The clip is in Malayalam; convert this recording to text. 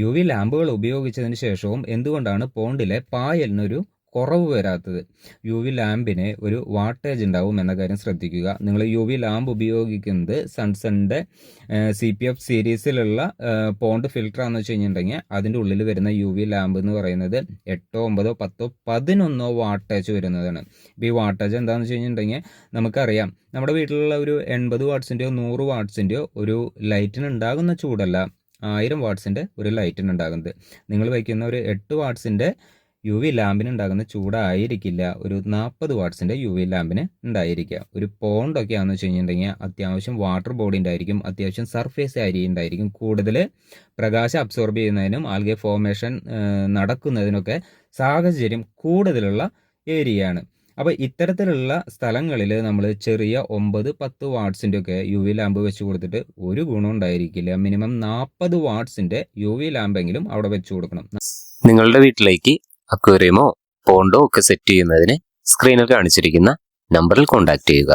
യു വി ലാമ്പുകൾ ഉപയോഗിച്ചതിന് ശേഷവും എന്തുകൊണ്ടാണ് പോണ്ടിലെ പായലിനൊരു കുറവ് വരാത്തത്? യു വി ലാമ്പിന് ഒരു വാട്ടേജ് ഉണ്ടാവും എന്ന കാര്യം ശ്രദ്ധിക്കുക. നിങ്ങൾ യു വി ലാമ്പ് ഉപയോഗിക്കുന്നത് സൺസണിന്റെ സി പി എഫ് സീരീസിലുള്ള പോണ്ട് ഫിൽറ്റർ ആണെന്ന് വെച്ച് കഴിഞ്ഞിട്ടുണ്ടെങ്കിൽ അതിന്റെ ഉള്ളിൽ വരുന്ന യു വി ലാമ്പ് എന്ന് പറയുന്നത് എട്ടോ ഒമ്പതോ പത്തോ പതിനൊന്നോ വാട്ടേജ് വരുന്നതാണ്. ഇപ്പോൾ ഈ വാട്ടേജ് എന്താണെന്ന് വെച്ച് കഴിഞ്ഞിട്ടുണ്ടെങ്കിൽ നമുക്കറിയാം. നമ്മുടെ വീട്ടിലുള്ള ഒരു എൺപത് വാട്ട്സിന്റെയോ നൂറ് വാട്ട്സിന്റെയോ ഒരു ലൈറ്റിന് ഉണ്ടാകുന്ന ചൂടല്ല. ആയിരം വാട്ട്സിന്റെ ഒരു ലൈറ്റിന് ഉണ്ടാകുന്നത്. നിങ്ങൾ വയ്ക്കുന്ന ഒരു എട്ട് വാട്ട്സിന്റെ യു വി ലാമ്പിന് ഉണ്ടാകുന്ന ചൂടായിരിക്കില്ല. ഒരു നാൽപ്പത് വാട്ട്സിന്റെ യു വി ലാമ്പിന് ഉണ്ടായിരിക്കുക. ഒരു പോണ്ടൊക്കെ ആണെന്ന് വെച്ച് കഴിഞ്ഞിട്ടുണ്ടെങ്കിൽ അത്യാവശ്യം വാട്ടർ ബോഡി ഉണ്ടായിരിക്കും അത്യാവശ്യം സർഫേസ് ഏരിയ ഉണ്ടായിരിക്കും. കൂടുതൽ പ്രകാശം അബ്സോർബ് ചെയ്യുന്നതിനും ആൽഗെ ഫോർമേഷൻ നടക്കുന്നതിനൊക്കെ സാഹചര്യം കൂടുതലുള്ള ഏരിയയാണ്. അപ്പോൾ ഇത്തരത്തിലുള്ള സ്ഥലങ്ങളിൽ നമ്മൾ ചെറിയ ഒമ്പത് പത്ത് വാട്ട്സിന്റെ ഒക്കെ യു വി ലാമ്പ് വെച്ച് കൊടുത്തിട്ട് ഒരു ഗുണം ഉണ്ടായിരിക്കില്ല. മിനിമം നാൽപ്പത് വാട്ട്സിന്റെ യു വി ലാമ്പെങ്കിലും അവിടെ വെച്ച് കൊടുക്കണം. നിങ്ങളുടെ വീട്ടിലേക്ക് അക്വേറിയമോ പോണ്ടോ ഒക്കെ സെറ്റ് ചെയ്യുന്നതിന് സ്ക്രീനിൽ കാണിച്ചിരിക്കുന്ന നമ്പറിൽ കോൺടാക്ട് ചെയ്യുക.